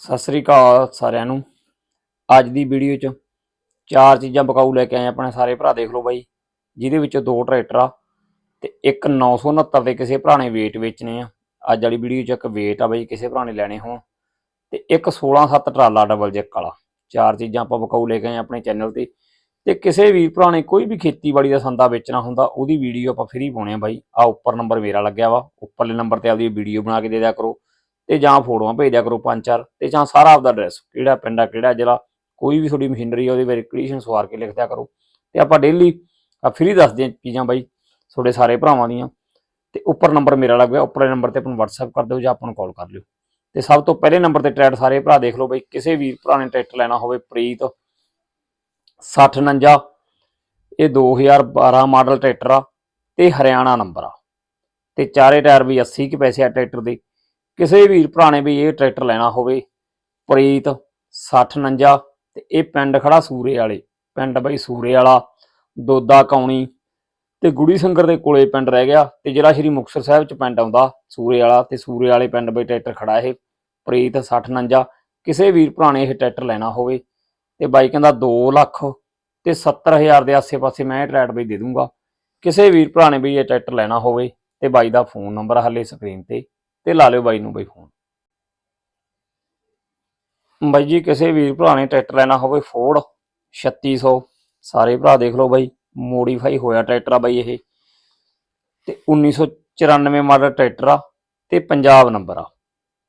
ਸਤਿ ਸ੍ਰੀ ਅਕਾਲ ਸਾਰਿਆਂ ਨੂੰ। ਅੱਜ ਦੀ ਵੀਡੀਓ 'ਚ ਚਾਰ ਚੀਜ਼ਾਂ ਬਕਾਊ ਲੈ ਕੇ ਆਏ ਆਪਣੇ ਸਾਰੇ ਭਰਾ, ਦੇਖ ਲਓ ਬਾਈ। ਜਿਹਦੇ ਵਿੱਚੋਂ ਦੋ ਟਰੈਕਟਰ ਆ ਤੇ ਇੱਕ 969 ਦੇ ਕਿਸੇ ਭਰਾ ਨੇ ਵੇਟ ਵੇਚਣੇ ਆ। ਅੱਜ ਵਾਲੀ ਵੀਡੀਓ 'ਚ ਇੱਕ ਵੇਟ ਆ ਬਾਈ, ਕਿਸੇ ਭਰਾ ਨੇ ਲੈਣੇ ਹੋਣ। ਤੇ ਇੱਕ 167 ਟਰਾਲਾ ਡਬਲ ਜੈਕ ਵਾਲਾ। ਚਾਰ ਚੀਜ਼ਾਂ ਆਪਾਂ ਬਕਾਊ ਲੈ ਕੇ ਆਏ ਆਪਣੇ ਚੈਨਲ ਤੇ। ਤੇ ਕਿਸੇ ਵੀ ਭਰਾ ਨੇ ਕੋਈ ਵੀ ਖੇਤੀਬਾੜੀ ਦਾ ਸੰਦਾ ਵੇਚਣਾ ਹੁੰਦਾ, ਉਹਦੀ ਵੀਡੀਓ ਆਪਾਂ ਫ੍ਰੀ ਪਾਉਣੇ ਆ ਬਾਈ। ਆ ਉੱਪਰ ਨੰਬਰ ਮੇਰਾ ਲੱਗਿਆ ਵਾ। ਉੱਪਰਲੇ ਨੰਬਰ ਤੇ ਆਪਦੀ ਵੀਡੀਓ ਬਣਾ ਕੇ ਦੇ ਦਿਆ ਕਰੋ। ਤੇ ਜਾਂ ਫੋਟੋਆਂ ਭੇਜ ਦਿਆ ਕਰੋ ਪੰਜ ਚਾਰ ਤੇ ਜਾਂ ਸਾਰਾ ਆਪਦਾ ਐਡਰੈਸ ਕਿਹੜਾ ਪਿੰਡ ਆ, ਕਿਹੜਾ ਜ਼ਿਲ੍ਹਾ, ਕੋਈ ਵੀ ਤੁਹਾਡੀ ਮਸ਼ੀਨਰੀ ਆ, ਉਹਦੇ ਬਾਰੇ ਵੈਰੀਫਿਕੇਸ਼ਨ ਸਵਾਰ ਕੇ ਲਿਖ ਦਿਆ ਕਰੋ। ਤੇ ਆਪਾਂ ਡੇਲੀ ਆ ਫ੍ਰੀ ਦੱਸਦੇ ਹਾਂ ਚੀਜ਼ਾਂ ਬਾਈ, ਤੁਹਾਡੇ ਸਾਰੇ ਭਰਾਵਾਂ ਦੀਆਂ। ਤੇ ਉੱਪਰ ਨੰਬਰ ਮੇਰਾ ਲੱਗ ਲੱਗਿਆ, ਉੱਪਰਲੇ ਨੰਬਰ ਤੇ ਆਪਾਂ ਨੂੰ WhatsApp ਕਰ ਦਿਓ ਜਾਂ ਆਪਾਂ ਨੂੰ ਕਾਲ ਕਰ ਲਿਓ। ਤੇ ਸਭ ਤੋਂ ਪਹਿਲੇ ਨੰਬਰ ਤੇ ਟਰੈਕਟਰ ਸਾਰੇ ਭਰਾ ਦੇਖ ਲਓ ਬਈ, ਕਿਸੇ ਵੀ ਭਰਾ ਨੇ ਟਰੈਕਟਰ ਲੈਣਾ ਹੋਵੇ, ਪ੍ਰੀਤ 6049 ਇਹ 2012 ਮਾਡਲ ਟਰੈਕਟਰ ਆ, ਤੇ ਹਰਿਆਣਾ ਨੰਬਰ ਆ। ਤੇ ਚਾਰੇ ਟਾਇਰ ਵੀ 80 ਕੁ ਪੈਸੇ ਆ ਟਰੈਕਟਰ ਦੇ। ਕਿਸੇ ਵੀਰ ਭਰਾ ਨੇ ਵੀ ਇਹ ਟਰੈਕਟਰ ਲੈਣਾ ਹੋਵੇ, ਪ੍ਰੀਤ 6049 ਤੇ ਇਹ ਪਿੰਡ ਖੜਾ ਸੂਰੇ ਵਾਲੇ, ਪਿੰਡ ਬਈ ਸੂਰੇ ਵਾਲਾ, ਦੋਦਾ ਕੌਣੀ, ਤੇ ਗੁੜੀ ਸੰਗਰ ਦੇ ਕੋਲੇ ਪਿੰਡ ਰਹਿ ਗਿਆ, ਤੇ ਜਿਹੜਾ ਸ਼੍ਰੀ ਮੁਕਤਸਰ ਸਾਹਿਬ ਚ ਪਿੰਡ ਆਉਂਦਾ, ਸੂਰੇ ਵਾਲਾ, ਤੇ ਸੂਰੇ ਵਾਲੇ ਪਿੰਡ ਬਈ ਟਰੈਕਟਰ ਖੜਾ ਇਹ, ਪ੍ਰੀਤ 6049 ਕਿਸੇ ਵੀਰ ਭਰਾ ਨੇ ਇਹ ਟਰੈਕਟਰ ਲੈਣਾ ਹੋਵੇ, ਤੇ ਬਾਈ ਕਹਿੰਦਾ 2 ਲੱਖ, ਤੇ 70000 ਦੇ ਆਸੇ-ਪਾਸੇ ਮੈਂ ਇਹ ਟਰੈਕਟਰ ਬਈ ਦੇ ਦੂੰਗਾ, ਕਿਸੇ ਵੀਰ ਭਰਾ ਨੇ ਵੀ ਇਹ ਟਰੈਕਟਰ ਲੈਣਾ ਹੋਵੇ, ਤੇ ਬਾਈ ਦਾ ਫੋਨ ਨੰਬਰ ਹੱਲੇ ਸਕਰੀਨ ਤੇ। ਤੇ ਲਾ ਲਿਓ ਬਾਈ ਨੂੰ ਬਾਈ ਫੋਨ ਬਾਈ ਜੀ, ਕਿਸੇ ਵੀਰ ਭਰਾ ਨੇ ਟਰੈਕਟਰ ਲੈਣਾ ਹੋਵੇ ਫੋਰਡ 3600 ਸਾਰੇ ਭਰਾ ਦੇਖ ਲਓ ਬਾਈ ਮੋਡੀਫਾਈ ਹੋਇਆ ਟਰੈਕਟਰ ਆ ਬਾਈ ਇਹ। ਤੇ 1994 ਮਾਡਲ ਟਰੈਕਟਰ ਆ ਤੇ ਪੰਜਾਬ ਨੰਬਰ ਆ।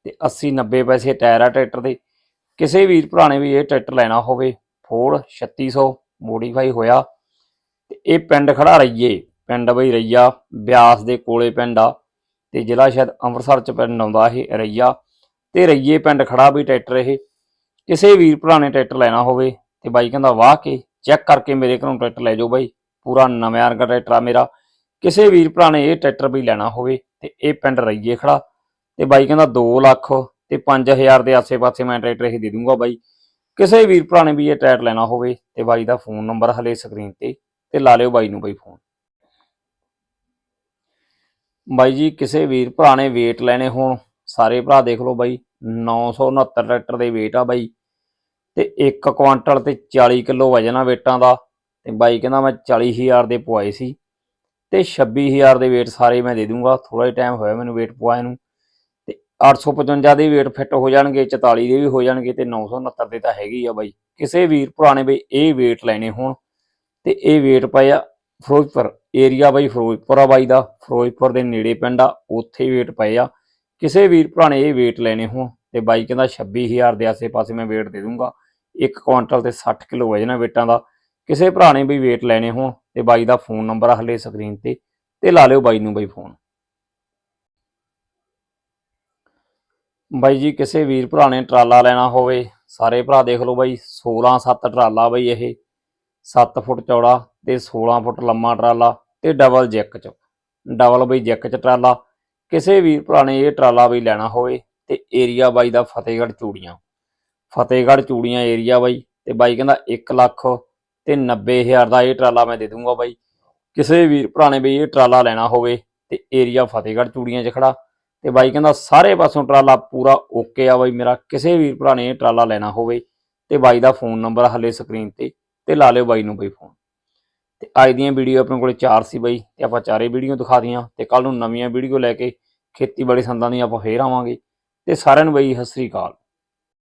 ਤੇ 80 90 ਪੈਸੇ ਟਾਇਰ ਆ ਟਰੈਕਟਰ ਦੇ। ਕਿਸੇ ਵੀਰ ਭਰਾ ਨੇ ਵੀ ਇਹ ਟਰੈਕਟਰ ਲੈਣਾ ਹੋਵੇ ਫੋਰਡ 3600 ਮੋਡੀਫਾਈ ਹੋਇਆ। ਤੇ ਇਹ ਪਿੰਡ ਖੜਾ ਰਹੀਏ, ਪਿੰਡ ਬਈ ਰਈਆ, ਬਿਆਸ ਦੇ ਕੋਲੇ ਪਿੰਡ ਆ। ਤੇ ਜ਼ਿਲ੍ਹਾ ਸ਼ਾਇਦ ਅੰਮ੍ਰਿਤਸਰ ਚ ਪਿੰਡ ਆਉਂਦਾ ਇਹ ਰਈਆ ਤੇ ਰਈਏ ਪਿੰਡ ਖੜਾ ਵੀ ਟਰੈਕਟਰ ਇਹ। ਕਿਸੇ ਵੀਰ ਭਰਾ ਨੇ ਟਰੈਕਟਰ ਲੈਣਾ ਹੋਵੇ ਤੇ ਬਾਈ ਕਹਿੰਦਾ, ਵਾਹ, ਕੇ ਚੈੱਕ ਕਰਕੇ ਮੇਰੇ ਘਰੋਂ ਟਰੈਕਟਰ ਲੈ ਜਾਓ ਬਾਈ। ਪੂਰਾ ਨਵਾਂ ਵਰਗਾ ਟਰੈਕਟਰ ਆ ਮੇਰਾ। ਕਿਸੇ ਵੀਰ ਭਰਾ ਨੇ ਇਹ ਟਰੈਕਟਰ ਵੀ ਲੈਣਾ ਹੋਵੇ ਤੇ ਇਹ ਪਿੰਡ ਰਈਏ ਖੜਾ। ਤੇ ਬਾਈ ਕਹਿੰਦਾ 2 ਲੱਖ ਤੇ 5000 ਦੇ ਆਸੇ-ਪਾਸੇ ਮੈਂ ਟਰੈਕਟਰ ਇਹ ਦੇ ਦੂੰਗਾ ਬਾਈ। ਕਿਸੇ ਵੀਰ ਭਰਾ ਨੇ ਵੀ ਇਹ ਟਰੈਕਟਰ ਲੈਣਾ ਹੋਵੇ ਤੇ ਬਾਈ ਦਾ ਫੋਨ ਨੰਬਰ ਹਲੇ ਸਕਰੀਨ ਤੇ ਤੇ ਲਾ ਲਿਓ ਬਾਈ ਨੂੰ ਬਾਈ ਫੋਨ। ਬਾਈ ਜੀ, ਕਿਸੇ ਵੀਰ ਭਰਾ ਨੇ weight ਲੈਣੇ ਹੋਣ, ਸਾਰੇ ਭਰਾ ਦੇਖ ਲਓ ਬਾਈ 969 ਟਰੈਕਟਰ ਦੇ weight ਆ ਬਾਈ। ਤੇ 1 ਕੁਆਂਟਲ ਤੇ 40 ਕਿਲੋ ਵਜਨ ਆ ਵੇਟਾਂ ਦਾ। ਤੇ ਬਾਈ ਕਹਿੰਦਾ ਮੈਂ 40000 ਦੇ ਪਵਾਏ ਸੀ। ਤੇ 26000 ਦੇ weight ਸਾਰੇ ਮੈਂ ਦੇ ਦੂੰਗਾ। ਥੋੜਾ ਜਿਹਾ ਟਾਈਮ ਹੋਇਆ ਮੈਨੂੰ weight ਪਵਾਏ ਨੂੰ। ਤੇ 855 ਦੇ weight ਫਿੱਟ ਹੋ ਜਾਣਗੇ 44 ਦੇ ਵੀ ਹੋ ਜਾਣਗੇ ਤੇ 969 ਦੇ ਤਾਂ ਹੈਗੀ ਆ ਬਾਈ। ਕਿਸੇ ਵੀਰ ਭਰਾ ਨੇ ਬਈ ਇਹ weight ਲੈਣੇ ਹੋਣ ਤੇ ਇਹ weight ਪਏ ਆ ਫਿਰੋਜ਼ਪੁਰ, ਏਰੀਆ ਬਾਈ ਫਿਰੋਜ਼ਪੁਰ ਆ ਬਾਈ ਦਾ, ਫਿਰੋਜ਼ਪੁਰ ਦੇ ਨੇੜੇ ਪਿੰਡ ਆ, ਉੱਥੇ weight ਪਏ ਆ। ਕਿਸੇ ਵੀਰ ਭਰਾ ਨੇ ਇਹ weight ਲੈਣੇ ਹੋਣ ਤੇ ਬਾਈ ਕਹਿੰਦਾ 26000 ਦੇ ਆਸੇ-ਪਾਸੇ ਮੈਂ weight ਦੇ ਦੂੰਗਾ। ਇੱਕ ਕੁਆਂਟਲ ਤੇ 60 ਕਿਲੋ ਵਜਨ ਆ ਵੇਟਾਂ ਦਾ। ਕਿਸੇ ਭਰਾ ਨੇ ਵੀ weight ਲੈਣੇ ਹੋ ਤੇ ਬਾਈ ਦਾ ਫੋਨ ਨੰਬਰ ਹਲੇ ਸਕਰੀਨ ਤੇ ਤੇ ਲਾ ਲਿਓ ਬਾਈ ਨੂੰ ਬਾਈ ਫੋਨ ਬਾਈ ਜੀ, ਕਿਸੇ ਵੀਰ ਭਰਾ ਨੇ ਟਰਾਲਾ ਲੈਣਾ ਹੋਵੇ, ਸਾਰੇ ਭਰਾ ਦੇਖ ਲਓ ਬਾਈ 16 7 ਟਰਾਲਾ ਬਾਈ ਇਹ 7 ਫੁੱਟ ਚੌੜਾ ਤੇ 16 ਫੁੱਟ ਲੰਮਾ ਟਰਾਲਾ ਤੇ ਡਬਲ ਜੈਕ ਚ। ਡਬਲ ਬਈ ਜੈਕ ਚ ਟਰਾਲਾ। ਕਿਸੇ ਵੀਰ ਭਰਾ ਨੇ ਇਹ ਟਰਾਲਾ ਬਈ ਲੈਣਾ ਹੋਵੇ ਤੇ ਏਰੀਆ ਬਾਈ ਦਾ ਫਤਿਹਗੜ੍ਹ ਚੂੜੀਆਂ। ਫਤਿਹਗੜ੍ਹ ਚੂੜੀਆਂ ਏਰੀਆ ਬਾਈ ਤੇ ਬਾਈ ਕਹਿੰਦਾ 1 ਲੱਖ ਤੇ 90000 ਦਾ ਇਹ ਟਰਾਲਾ ਮੈਂ ਦੇ ਦੂੰਗਾ ਬਾਈ। ਕਿਸੇ ਵੀਰ ਭਰਾ ਨੇ ਬਈ ਇਹ ਟਰਾਲਾ ਲੈਣਾ ਹੋਵੇ ਤੇ ਏਰੀਆ ਫਤਿਹਗੜ੍ਹ ਚੂੜੀਆਂ 'ਚ ਖੜਾ। ਤੇ ਬਾਈ ਕਹਿੰਦਾ ਸਾਰੇ ਪਾਸੋਂ ਟਰਾਲਾ ਪੂਰਾ ਓਕੇ ਆ ਬਾਈ ਮੇਰਾ। ਕਿਸੇ ਵੀਰ ਭਰਾ ਨੇ ਇਹ ਟਰਾਲਾ ਲੈਣਾ ਹੋਵੇ ਤੇ ਬਾਈ ਦਾ ਫੋਨ ਨੰਬਰ ਹਲੇ ਸਕਰੀਨ ਤੇ ਤੇ ਲਾ ਲਿਓ ਬਾਈ ਨੂੰ ਬਈ ਫੋਨ। ਤੇ ਅੱਜ ਦੀਆਂ ਵੀਡੀਓ ਆਪਣੇ ਕੋਲੇ ਚਾਰ ਸੀ ਬਾਈ ਤੇ ਆਪਾਂ ਚਾਰੇ ਵੀਡੀਓ ਦਿਖਾ ਦੀਆਂ ਤੇ ਕੱਲ ਨੂੰ ਨਵੀਆਂ ਵੀਡੀਓ ਲੈ ਕੇ ਖੇਤੀਬਾੜੀ ਸੰਦਾਂ ਦੀ ਆਪਾਂ ਫੇਰ ਆਵਾਂਗੇ। ਤੇ ਸਾਰਿਆਂ ਨੂੰ ਬਾਈ ਸਤਿ ਸ੍ਰੀ ਅਕਾਲ।